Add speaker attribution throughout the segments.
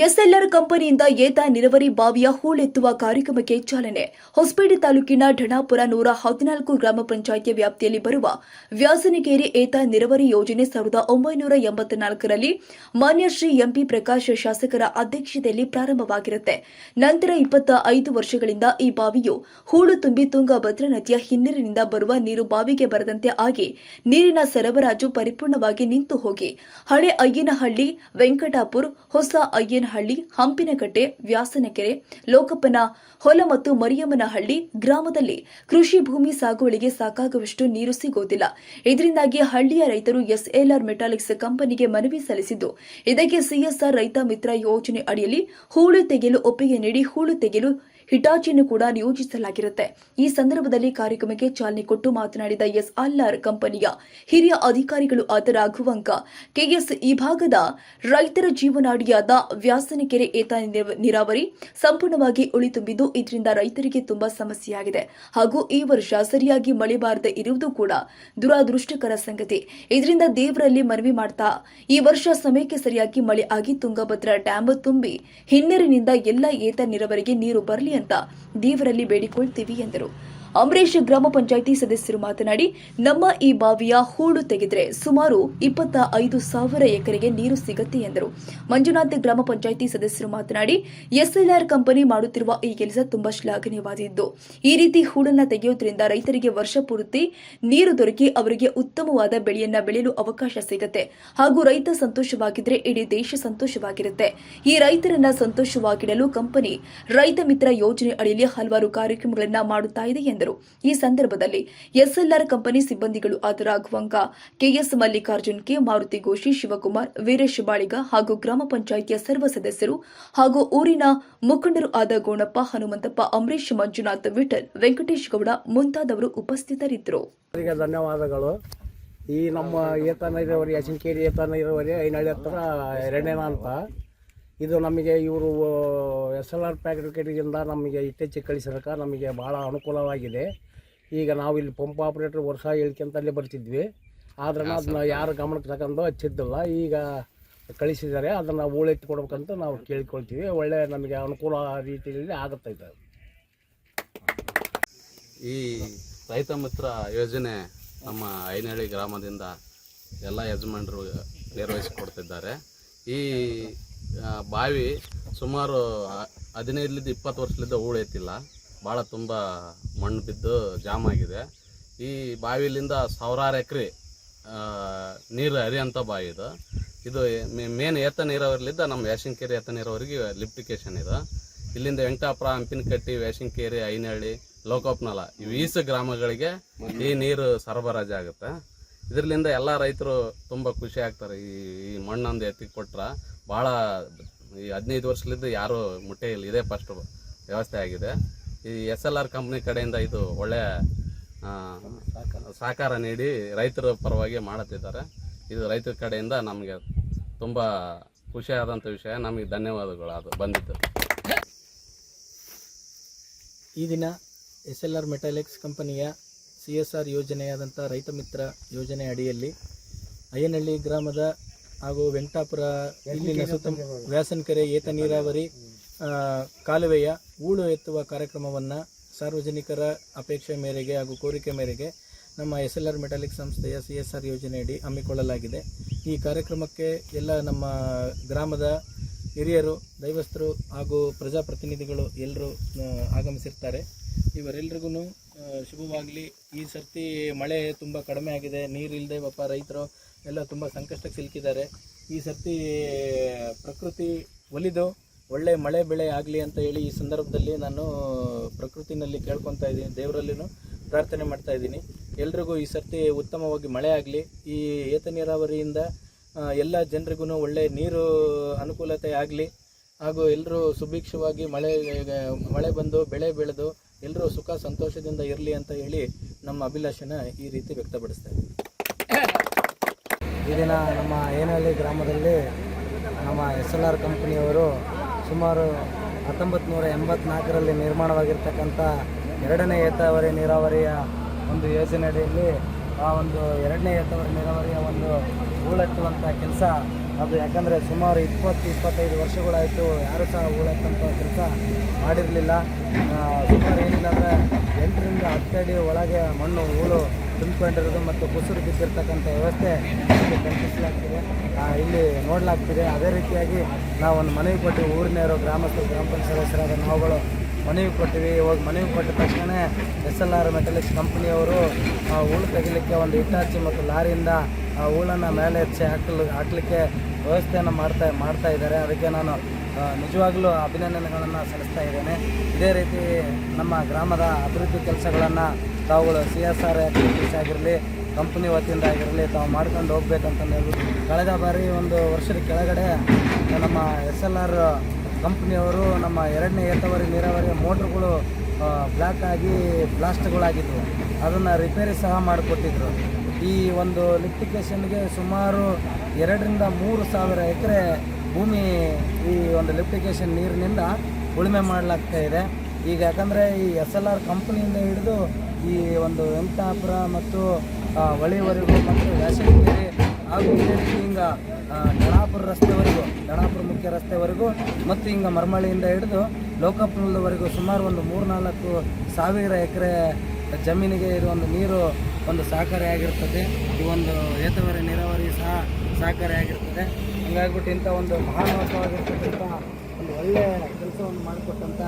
Speaker 1: SLR ಕಂಪನಿಯಿಂದ ಏತ ನಿರವರಿ ಬಾವಿಯ ಹೂಳೆತ್ತುವ ಕಾರ್ಯಕ್ರಮಕ್ಕೆ ಚಾಲನೆ. ಹೊಸಪೇಟೆ ತಾಲೂಕಿನ ಢಣಾಪುರ ನೂರ ಹದಿನಾಲ್ಕು ಗ್ರಾಮ ಪಂಚಾಯಿತಿ ವ್ಯಾಪ್ತಿಯಲ್ಲಿ ಬರುವ ವ್ಯಾಸನಗೇರಿ ಏತ ನಿರವರಿ ಯೋಜನೆ ಸಾವಿರದ ಒಂಬೈನೂರ ಎಂಬತ್ನಾಲ್ಕರಲ್ಲಿ ಮಾನ್ಯ ಶ್ರೀ ಎಂಪಿ ಪ್ರಕಾಶ್ ಶಾಸಕರ ಅಧ್ಯಕ್ಷತೆಯಲ್ಲಿ ಪ್ರಾರಂಭವಾಗಿರುತ್ತೆ. ನಂತರ ಇಪ್ಪತ್ತ ಐದು ವರ್ಷಗಳಿಂದ ಈ ಬಾವಿಯು ಹೂಳು ತುಂಬಿ ತುಂಗಭದ್ರಾ ನದಿಯ ಹಿನ್ನೀರಿನಿಂದ ಬರುವ ನೀರು ಬಾವಿಗೆ ಬರದಂತೆ ಆಗಿ ನೀರಿನ ಸರಬರಾಜು ಪರಿಪೂರ್ಣವಾಗಿ ನಿಂತು ಹೋಗಿ ಹಳೆ ಅಯ್ಯನಹಳ್ಳಿ, ವೆಂಕಟಾಪುರ್, ಹೊಸ ಅಯ್ಯನಹಳ್ಳಿ ಹಂಪಿನಕಟ್ಟೆ, ವ್ಯಾಸನಕೆರೆ, ಲೋಕಪ್ಪನ ಹೊಲ ಮತ್ತು ಮರಿಯಮ್ಮನಹಳ್ಳಿ ಗ್ರಾಮದಲ್ಲಿ ಕೃಷಿ ಭೂಮಿ ಸಾಗುವಳಿಗೆ ಸಾಕಾಗುವಷ್ಟು ನೀರು ಸಿಗುವುದಿಲ್ಲ. ಇದರಿಂದಾಗಿ ಹಳ್ಳಿಯ ರೈತರು ಎಸ್ಎಲ್ಆರ್ ಮೆಟಾಲಿಕ್ಸ್ ಕಂಪನಿಗೆ ಮನವಿ ಸಲ್ಲಿಸಿದ್ದು, ಇದಕ್ಕೆ ಸಿಎಸ್ಆರ್ ರೈತ ಮಿತ್ರ ಯೋಜನೆ ಅಡಿಯಲ್ಲಿ ಹೂಳು ತೆಗೆಯಲು ಒಪ್ಪಿಗೆ ನೀಡಿ ಹೂಳು ತೆಗೆಯಲು ಹಿಟಾಚಿಯನ್ನು ಕೂಡ ನಿಯೋಜಿಸಲಾಗಿರುತ್ತೆ. ಈ ಸಂದರ್ಭದಲ್ಲಿ ಕಾರ್ಯಕ್ರಮಕ್ಕೆ ಚಾಲನೆ ಕೊಟ್ಟು ಮಾತನಾಡಿದ ಎಸ್. ಆಲ್ಆರ್ ಕಂಪನಿಯ ಹಿರಿಯ ಅಧಿಕಾರಿಗಳು ಆದ ರಘುವಂಕ, ಕೆಎಸ್ ಈ ಭಾಗದ ರೈತರ ಜೀವನಾಡಿಯಾದ ವ್ಯಾಸನಕೆರೆ ಏತ ನೀರ- ನೀರಾವರಿ ಸಂಪೂರ್ಣವಾಗಿ ಉಳಿತುಂಬಿದ್ದು ಇದರಿಂದ ರೈತರಿಗೆ ತುಂಬಾ ಸಮಸ್ಯೆಯಾಗಿದೆ. ಹಾಗೂ ಈ ವರ್ಷ ಸರಿಯಾಗಿ ಮಳೆ ಬಾರದೆ ಇರುವುದು ಕೂಡ ದುರಾದೃಷ್ಟಕರ ಸಂಗತಿ. ಇದರಿಂದ ದೇವರಲ್ಲಿ ಮನವಿ ಮಾಡ್ತಾ, ಈ ವರ್ಷ ಸಮಯಕ್ಕೆ ಸರಿಯಾಗಿ ಮಳೆ ಆಗಿ ತುಂಗಭದ್ರಾ ಡ್ಯಾಮ್ ತುಂಬಿ ಹಿನ್ನೀರಿನಿಂದ ಎಲ್ಲ ಏತ ನೀರಾವರಿಗೆ ನೀರು ಬರಲಿ ಅಂತ ದೇವರಲ್ಲಿ ಬೇಡಿಕೊಳ್ತೀವಿ ಎಂದರು. ಅಂಬರೀಶ್ ಗ್ರಾಮ ಪಂಚಾಯಿತಿ ಸದಸ್ಯರು ಮಾತನಾಡಿ, ನಮ್ಮ ಈ ಬಾವಿಯ ಹೂಳು ತೆಗೆದ್ರೆ ಸುಮಾರು ಇಪ್ಪತ್ತ ಐದು ಸಾವಿರ ಎಕರೆಗೆ ನೀರು ಸಿಗುತ್ತೆ ಎಂದರು. ಮಂಜುನಾಥ್ ಗ್ರಾಮ ಪಂಚಾಯಿತಿ ಸದಸ್ಯರು ಮಾತನಾಡಿ, ಎಸ್ಎಲ್ಆರ್ ಕಂಪನಿ ಮಾಡುತ್ತಿರುವ ಈ ಕೆಲಸ ತುಂಬಾ ಶ್ಲಾಘನೀಯವಾದಿದ್ದು ಈ ರೀತಿ ಹೂಳನ್ನ ತೆಗೆಯೋದ್ರಿಂದ ರೈತರಿಗೆ ವರ್ಷ ಪೂರ್ತಿ ನೀರು ದೊರಕಿ ಅವರಿಗೆ ಉತ್ತಮವಾದ ಬೆಳೆಯನ್ನ ಬೆಳೆಯಲು ಅವಕಾಶ ಸಿಗತ್ತೆ. ಹಾಗೂ ರೈತ ಸಂತೋಷವಾಗಿದ್ರೆ ಇಡೀ ದೇಶ ಸಂತೋಷವಾಗಿರುತ್ತೆ. ಈ ರೈತರನ್ನ ಸಂತೋಷವಾಗಿಡಲು ಕಂಪನಿ ರೈತ ಮಿತ್ರ ಯೋಜನೆ ಅಡಿಯಲ್ಲಿ ಹಲವಾರು ಕಾರ್ಯಕ್ರಮಗಳನ್ನ ಮಾಡುತ್ತಾ ಇದೆ ಎಂದರು. ಈ ಸಂದರ್ಭದಲ್ಲಿ ಎಸ್ಎಲ್ಆರ್ ಕಂಪನಿ ಸಿಬ್ಬಂದಿಗಳು ಆದ ರಾಘವಂಕ ಕೆಎಸ್ ಮಲ್ಲಿಕಾರ್ಜುನ್ ಕೆ, ಮಾರುತಿ ಗೋಶಿ ಶಿವಕುಮಾರ್, ವೀರೇಶ್ ಬಾಳಿಗ ಹಾಗೂ ಗ್ರಾಮ ಪಂಚಾಯಿತಿಯ ಸರ್ವ ಸದಸ್ಯರು ಹಾಗೂ ಊರಿನ ಮುಖಂಡರು ಆದ ಗೋಣಪ್ಪ, ಹನುಮಂತಪ್ಪ ಅಂಬರೀಶ್ ಮಂಜುನಾಥ್, ವಿಠಲ್, ವೆಂಕಟೇಶ್ ಗೌಡ ಮುಂತಾದವರು ಉಪಸ್ಥಿತರಿದ್ದರು.
Speaker 2: ಧನ್ಯವಾದಗಳು. ಈ ನಮ್ಮ ಏತನ ನೀರಾವರಿ ಅಸಿನಕೇರಿ ಏತನ ನೀರಾವರಿ ಐನಹಳ್ಳಿ ಹತ್ರ ಎರಡನೇನ ಅಂತ. ಇದು ನಮಗೆ ಇವರು ಎಸ್ ಎಲ್ ಆರ್ ಪ್ಯಾಕೆಟ್ಗಿಂದ ನಮಗೆ ಇತ್ತೀಚೆಗೆ ಕಳಿಸೋದಕ್ಕೆ ನಮಗೆ ಭಾಳ ಅನುಕೂಲವಾಗಿದೆ. ಈಗ ನಾವು ಇಲ್ಲಿ ಪಂಪ್ ಆಪ್ರೇಟ್ರ್ ವರ್ಷ ಹೇಳ್ಕೊಂತ ಅಲ್ಲೇ ಬರ್ತಿದ್ವಿ. ಆದ್ರೆ ಅದನ್ನ ಯಾರು ಗಮನಕ್ಕೆ ತಗೊಂಡು ಹಚ್ಚಿದ್ದಿಲ್ಲ. ಈಗ ಕಳಿಸಿದ್ದಾರೆ. ಅದನ್ನು ಊಳೆತ್ತಿ ಕೊಡ್ಬೇಕಂತ ನಾವು ಕೇಳ್ಕೊಳ್ತೀವಿ. ಒಳ್ಳೆ ನಮಗೆ ಅನುಕೂಲ ರೀತಿಯಲ್ಲಿ ಆಗುತ್ತೆ ಇದು.
Speaker 3: ಈ ರೈತ ಮಿತ್ರ ಯೋಜನೆ ನಮ್ಮ ಐನಹಳ್ಳಿ ಗ್ರಾಮದಿಂದ ಎಲ್ಲ ಯಜಮಾನರು ನಿರ್ವಹಿಸಿಕೊಡ್ತಿದ್ದಾರೆ ಈ ಬಾವಿ ಸುಮಾರು ಹದಿನೈದಲಿದ್ದ ಇಪ್ಪತ್ತು ವರ್ಷದಿಂದ ಹೂಳೆತ್ತಿಲ್ಲ ಭಾಳ ತುಂಬ ಮಣ್ಣು ಬಿದ್ದು ಜಾಮ್ ಆಗಿದೆ. ಈ ಬಾವಿಲಿಂದ ಸಾವಿರಾರು ಎಕರೆ ನೀರು ಹರಿಯಂಥ ಬಾವಿ ಇದು. ಇದು ಮೇನ್ ಏತ ನೀರಾವರಿಲಿದ್ದ ನಮ್ಮ ವ್ಯಾಸಂಕೇರಿ ಏತ ನೀರಾವರಿಗೆ ಲಿಫ್ಟಿಕೇಶನ್ ಇದು. ಇಲ್ಲಿಂದ ವೆಂಕಟಾಪುರ ಹಂಪಿನಕಟ್ಟಿ ವ್ಯಾಸಂಕೇರಿ ಐನಹಳ್ಳಿ, ಲೋಕೋಪ್ನಲ, ಇವು ಈಸು ಗ್ರಾಮಗಳಿಗೆ ಈ ನೀರು ಸರಬರಾಜು ಆಗುತ್ತೆ ಇದರಿಂದ ಎಲ್ಲ ರೈತರು ತುಂಬ ಖುಷಿ ಆಗ್ತಾರೆ. ಈ ಈ ಮಣ್ಣೊಂದು ಎತ್ತಿ ಕೊಟ್ರೆ ಭಾಳ ಈ ಹದಿನೈದು ವರ್ಷದಿಂದ ಯಾರೂ ಮುಟ್ಟೆ ಇಲ್ಲ. ಇದೇ ಫಸ್ಟ್ ವ್ಯವಸ್ಥೆ ಆಗಿದೆ. ಈ ಎಸ್ ಎಲ್ ಆರ್ ಕಂಪ್ನಿ ಕಡೆಯಿಂದ ಇದು ಒಳ್ಳೆಯ ಸಹಕಾರ ನೀಡಿ ರೈತರ ಪರವಾಗಿ ಮಾಡುತ್ತಿದ್ದಾರೆ. ಇದು ರೈತರ ಕಡೆಯಿಂದ ನಮಗೆ ತುಂಬ ಖುಷಿಯಾದಂಥ ವಿಷಯ. ನಮಗೆ ಧನ್ಯವಾದಗಳು. ಅದು ಬಂದಿತ್ತು
Speaker 4: ಈ ದಿನ ಎಸ್ ಎಲ್ ಆರ್ ಮೆಟಾಲಿಕ್ಸ್ ಕಂಪನಿಯ ಸಿ ಎಸ್ ಆರ್ ಯೋಜನೆಯಾದಂಥ ರೈತ ಮಿತ್ರ ಯೋಜನೆ ಅಡಿಯಲ್ಲಿ ಅಯ್ಯನಹಳ್ಳಿ ಗ್ರಾಮದ ಹಾಗೂ ವೆಂಕಟಾಪುರ ಇಲ್ಲಿನ ಸುತ್ತ ವ್ಯಾಸನಕೆರೆ ಏತ ನೀರಾವರಿ ಕಾಲುವೆಯ ಹೂಳು ಎತ್ತುವ ಕಾರ್ಯಕ್ರಮವನ್ನು ಸಾರ್ವಜನಿಕರ ಅಪೇಕ್ಷೆ ಮೇರೆಗೆ ಹಾಗೂ ಕೋರಿಕೆ ಮೇರೆಗೆ ನಮ್ಮ ಎಸ್ ಎಲ್ ಆರ್ ಮೆಟಾಲಿಕ್ ಸಂಸ್ಥೆಯ ಸಿ ಎಸ್ ಆರ್ ಯೋಜನೆಯಡಿ ಹಮ್ಮಿಕೊಳ್ಳಲಾಗಿದೆ. ಈ ಕಾರ್ಯಕ್ರಮಕ್ಕೆ ಎಲ್ಲ ನಮ್ಮ ಗ್ರಾಮದ ಹಿರಿಯರು ದೈವಸ್ಥರು ಹಾಗೂ ಪ್ರಜಾಪ್ರತಿನಿಧಿಗಳು ಎಲ್ಲರೂ ಆಗಮಿಸಿರ್ತಾರೆ. ಇವರೆಲ್ರಿಗೂ ಶುಭವಾಗಲಿ. ಈ ಸರ್ತಿ ಮಳೆ ತುಂಬ ಕಡಿಮೆ ಆಗಿದೆ. ನೀರು ಇಲ್ಲದೆ ಪಾಪ ರೈತರು ಎಲ್ಲ ತುಂಬ ಸಂಕಷ್ಟಕ್ಕೆ ಸಿಲುಕಿದ್ದಾರೆ. ಈ ಸರ್ತಿ ಪ್ರಕೃತಿ ಒಲಿದು ಒಳ್ಳೆ ಮಳೆ ಬೆಳೆ ಆಗಲಿ ಅಂತ ಹೇಳಿ ಈ ಸಂದರ್ಭದಲ್ಲಿ ನಾನು ಪ್ರಕೃತಿನಲ್ಲಿ ಕೇಳ್ಕೊತಾ ಇದ್ದೀನಿ, ದೇವರಲ್ಲಿನೂ ಪ್ರಾರ್ಥನೆ ಮಾಡ್ತಾ ಇದ್ದೀನಿ. ಎಲ್ರಿಗೂ ಈ ಸರ್ತಿ ಉತ್ತಮವಾಗಿ ಮಳೆ ಆಗಲಿ. ಈ ಏತ ನೀರಾವರಿಯಿಂದ ಎಲ್ಲ ಜನರಿಗೂ ಒಳ್ಳೆ ನೀರು ಅನುಕೂಲತೆ ಆಗಲಿ. ಹಾಗೂ ಎಲ್ಲರೂ ಸುಭಿಕ್ಷವಾಗಿ ಮಳೆ ಮಳೆ ಬಂದು, ಬೆಳೆ ಬೆಳೆದು ಎಲ್ಲರೂ ಸುಖ ಸಂತೋಷದಿಂದ ಇರಲಿ ಅಂತ ಹೇಳಿ ನಮ್ಮ ಅಭಿಲಾಷೆನ ಈ ರೀತಿ ವ್ಯಕ್ತಪಡಿಸ್ತಾ ಇದ್ದೀವಿ
Speaker 2: ಈ ದಿನ ನಮ್ಮ ಏನಹಳ್ಳಿ ಗ್ರಾಮದಲ್ಲಿ ನಮ್ಮ ಎಸ್ ಎಲ್ ಆರ್ ಕಂಪ್ನಿಯವರು ಸುಮಾರು ಹತ್ತೊಂಬತ್ತು ನೂರ ಎಂಬತ್ನಾಲ್ಕರಲ್ಲಿ ನಿರ್ಮಾಣವಾಗಿರ್ತಕ್ಕಂಥ
Speaker 5: ಎರಡನೇ ಏತಾವರಿ ನೀರಾವರಿಯ ಒಂದು ಯೋಜನೆ ಅಡಿಯಲ್ಲಿ ಆ ಒಂದು ಎರಡನೇ ಏತಾವರಿ ನೀರಾವರಿಯ ಒಂದು ಹೂಳೆತ್ತುವಂಥ ಕೆಲಸ ಅದು ಯಾಕಂದರೆ ಸುಮಾರು ಇಪ್ಪತ್ತು, ಇಪ್ಪತ್ತೈದು ವರ್ಷಗಳಾಯಿತು, ಯಾರು ಸಹ ಉಳಕ್ಕಂಥ ಕೆಲಸ ಮಾಡಿರಲಿಲ್ಲ. ಸುಮಾರು ಏನಿಲ್ಲ ಅಂದರೆ ಎಂಟರಿಂದ ಹತ್ತು ಅಡಿ ಒಳಗೆ ಮಣ್ಣು, ಹೂಳು ತುಂಬಿಕೊಂಡಿರೋದು ಮತ್ತು ಕುಸುರು ಬಿದ್ದಿರ್ತಕ್ಕಂಥ ವ್ಯವಸ್ಥೆ ಇಲ್ಲಿ ಕಲ್ಪಿಸಲಾಗ್ತಿದೆ. ಇಲ್ಲಿ ನೋಡಲಾಗ್ತಿದೆ. ಅದೇ ರೀತಿಯಾಗಿ ನಾವು ಒಂದು ಮನವಿ ಕೊಟ್ಟು ಊರಿನವರು ಗ್ರಾಮಸ್ಥರು, ಗ್ರಾಮ ಪಂಚಾಯತ್ ಸದಸ್ಯರಾದ ನಾವುಗಳು ಮನವಿ ಕೊಟ್ಟಿವಿ. ಇವಾಗ ಮನವಿ ಕೊಟ್ಟ ತಕ್ಷಣ ಎಸ್ ಎಲ್ ಆರ್ ಮೆಟಲಿಕ್ಸ್ ಕಂಪ್ನಿಯವರು ಹೂಳು ತೆಗಿಲಿಕ್ಕೆ ಒಂದು ಇಟಾಚಿ ಮತ್ತು ಲಾರಿಯಿಂದ ಆ ಹೂಳನ್ನು ಮೇಲೆ ಹೆಚ್ಚಿ ಹಾಕಲು, ಹಾಕಲಿಕ್ಕೆ ವ್ಯವಸ್ಥೆಯನ್ನು ಮಾಡ್ತಾ ಮಾಡ್ತಾ ಇದ್ದಾರೆ. ಅದಕ್ಕೆ ನಾನು ನಿಜವಾಗಲೂ ನಿಜವಾಗ್ಲೂ ಅಭಿನಂದನೆಗಳನ್ನು ಸಲ್ಲಿಸ್ತಾ ಇದ್ದೇನೆ. ಇದೇ ರೀತಿ ನಮ್ಮ ಗ್ರಾಮದ ಅಭಿವೃದ್ಧಿ ಕೆಲಸಗಳನ್ನು ತಾವುಗಳು ಸಿ ಎಸ್ ಆರ್ ಆ್ಯಕ್ಟಿವಿಟೀಸ್ ಆಗಿರಲಿ, ಕಂಪ್ನಿ ವತಿಯಿಂದ ಆಗಿರಲಿ, ತಾವು ಮಾಡ್ಕೊಂಡು ಹೋಗ್ಬೇಕಂತ ಹೇಳ್ಬೋದು ಕಳೆದ ಬಾರಿ ಒಂದು ವರ್ಷದ ಕೆಳಗಡೆ ನಮ್ಮ ಎಸ್ ಎಲ್ ಆರ್ ಕಂಪ್ನಿಯವರು ನಮ್ಮ ಎರಡನೇ ಏತವರಿ ನೀರಾವರಿ ಮೋಟ್ರ್ಗಳು ಬ್ಲ್ಯಾಕ್ ಆಗಿ ಬ್ಲಾಸ್ಟ್ಗಳಾಗಿದ್ವು. ಅದನ್ನು ರಿಪೇರಿ ಸಹ ಮಾಡಿಕೊಟ್ಟಿದ್ರು. ಈ ಒಂದು ಲಿಫ್ಟಿಕೇಶನ್ಗೆ ಸುಮಾರು ಎರಡರಿಂದ ಮೂರು ಸಾವಿರ ಎಕರೆ ಭೂಮಿ ಈ ಒಂದು ಲಿಫ್ಟಿಕೇಶನ್ ನೀರಿನಿಂದ ಉಳುಮೆ ಮಾಡಲಾಗ್ತಾ ಇದೆ. ಈಗ ಯಾಕಂದರೆ ಈ ಎಸ್ ಎಲ್ ಆರ್ ಕಂಪ್ನಿಯಿಂದ ಹಿಡಿದು ಈ ಒಂದು ವೆಂಕಟಾಪುರ ಮತ್ತು ಹೊಳಿವರೆಗೂ ಮತ್ತು ವ್ಯಾಸಂಗೇರಿ ಹಾಗೂ ಹಿಂಗೆ ದಣಾಪುರ ರಸ್ತೆವರೆಗೂ ದಣಾಪುರ ಮುಖ್ಯ ರಸ್ತೆವರೆಗೂ ಮತ್ತು ಹಿಂಗೆ ಮರಮಳೆಯಿಂದ ಹಿಡಿದು ಲೋಕಪ್ನಲ್ವರೆಗೂ ಸುಮಾರು ಒಂದು ಮೂರ್ನಾಲ್ಕು ಸಾವಿರ ಎಕರೆ ಜಮೀನಿಗೆ ಇದು ಒಂದು ನೀರು ಒಂದು ಸಹಕಾರಿಯಾಗಿರ್ತದೆ ಈ ಒಂದು ಏತವರೆ ನೀರಾವರಿ ಸಹ ಸಹಕಾರಿಯಾಗಿರ್ತದೆ ಹಂಗಾಗ್ಬಿಟ್ಟು ಇಂಥ ಒಂದು ಮಹಾನವಾಗಿರ್ತಕ್ಕಂಥ ಒಂದು ಒಳ್ಳೆಯ ಕೆಲಸವನ್ನು ಮಾಡಿಕೊಟ್ಟಂಥ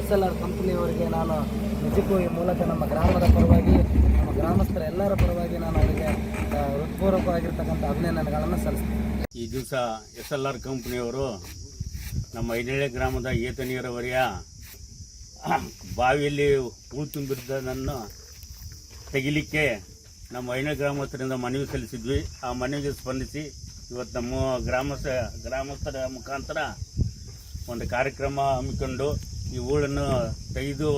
Speaker 5: ಎಸ್ ಎಲ್ ಆರ್ ಕಂಪ್ನಿಯವರಿಗೆ ನಾನು ನಿಜಕ್ಕೂ ಈ ಮೂಲಕ ನಮ್ಮ ಗ್ರಾಮದ ಪರವಾಗಿ, ನಮ್ಮ ಗ್ರಾಮಸ್ಥರ ಎಲ್ಲರ ಪರವಾಗಿ ನಾನು ಅವರಿಗೆ ಹೃತ್ಪೂರ್ವಕವಾಗಿರ್ತಕ್ಕಂಥ ಅಭಿನಂದನೆಗಳನ್ನು ಸಲ್ಲಿಸ್ತೀನಿ.
Speaker 6: ಈ ದಿವಸ ಎಸ್ ಎಲ್ ಆರ್ ಕಂಪ್ನಿಯವರು ನಮ್ಮ ಐನಳ್ಳಿ ಗ್ರಾಮದ ಏತ ನೀರಾವರಿಯ ಬಾವಿಯಲ್ಲಿ ಹೂಳು ತುಂಬಿದ್ದನ್ನು ತೆಗಿಲಿಕ್ಕೆ ನಮ್ಮ ಐನಳ್ಳಿ ಗ್ರಾಮಸ್ಥರಿಂದ ಮನವಿ ಸಲ್ಲಿಸಿದ್ವಿ ಆ ಮನವಿಗೆ ಸ್ಪಂದಿಸಿ ಇವತ್ತು ನಮ್ಮ ಗ್ರಾಮಸ್ಥ ಗ್ರಾಮಸ್ಥರ ಮುಖಾಂತರ ಒಂದು ಕಾರ್ಯಕ್ರಮ ಹಮ್ಮಿಕೊಂಡು ಈ ಹೂಳನ್ನು ತೆಗೆದು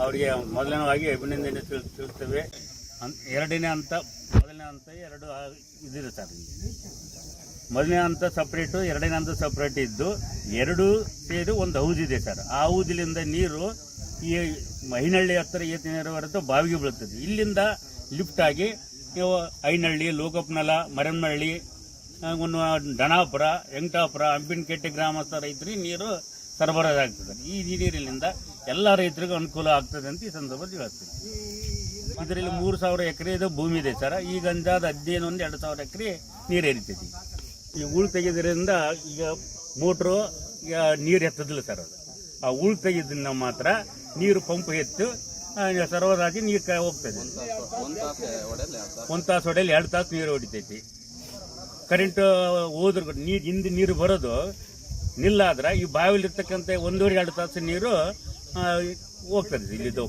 Speaker 6: ಅವರಿಗೆ ಮೊದಲನೇವಾಗಿ ಅಭಿನಂದನೆ ತಿಳ್ ತಿಳಿಸ್ತೇವೆ ಎರಡನೇ ಹಂತ ಮೊದಲನೇ ಹಂತ ಎರಡು ಇದಿದೆ ಸರ್. ಮೊದಲನೇ ಹಂತ ಸಪ್ರೇಟು ಎರಡನೇ ಹಂತ ಸಪ್ರೇಟ್ ಇದ್ದು ಎರಡು ಸೇರಿ ಒಂದು ಹೌದಿದೆ ಸರ್. ಆ ಹೌದಿಲಿಂದ ನೀರು ಈ ಐನಹಳ್ಳಿ ಹತ್ತಿರ ಏತ ಬರುತ್ತೆ ಬಾವಿಗೆ ಬೀಳುತ್ತದೆ. ಇಲ್ಲಿಂದ ಲಿಫ್ಟ್ ಆಗಿ ನೀವು ಐನಹಳ್ಳಿ ಲೋಕಪ್ನಲ ಮರಮನಹಳ್ಳಿ ಆ, ಒಂದು ಡಣಾಪುರ ವೆಂಕಟಾಪುರ ಅಂಬಿನಕೆಟ್ಟೆ ಗ್ರಾಮಸ್ಥ ರೈತರಿಗೆ ನೀರು ಸರಬರಾಜಾಗ್ತದೆ. ಈ ನೀರಿನಿಂದ ಎಲ್ಲ ರೈತರಿಗೂ ಅನುಕೂಲ ಆಗ್ತದೆ ಅಂತ ಈ ಸಂದರ್ಭದಲ್ಲಿ ಹೇಳ್ತೀನಿ. ಇದರಲ್ಲಿ ಮೂರು ಸಾವಿರ ಎಕರೆ ಭೂಮಿ ಇದೆ ಸರ್. ಈಗ ಅಂದಾದ ಹದಿನೈದು ಒಂದು ಎರಡು ಸಾವಿರ ಎಕರೆ ನೀರು ಹರಿತೈತಿ ಈ ಉಳು ತೆಗೆದ್ರಿಂದ ಈಗ ಮೋಟ್ರು, ಈಗ ನೀರು ಎತ್ತದಿಲ್ಲ ಸರ್ ಅದು. ಆ ಉಳು ತೆಗೆದ್ರಿಂದ ಮಾತ್ರ ನೀರು ಪಂಪ್ ಎತ್ತು ಸರ್ವದಾಗಿ ನೀರು ಕ- ಹೋಗ್ತದೆ. ಒಂದು ತಾಸು ಹೊಡೆಯಲ್ಲಿ ಎರಡು ತಾಸು ನೀರು ಹೊಡಿತೈತಿ. ಕರೆಂಟ್ ಹೋದ್ರ ನೀರು, ಹಿಂದೆ ನೀರು ಬರೋದು ನಿಲ್ಲಾದ್ರೆ ಈ ಬಾವಿಲಿರ್ತಕ್ಕಂಥ ಒಂದೂವರೆ ಎರಡು ತಾಸು ನೀರು ಹೋಗ್ತದೆ ಇಲ್ಲಿದ್ದು.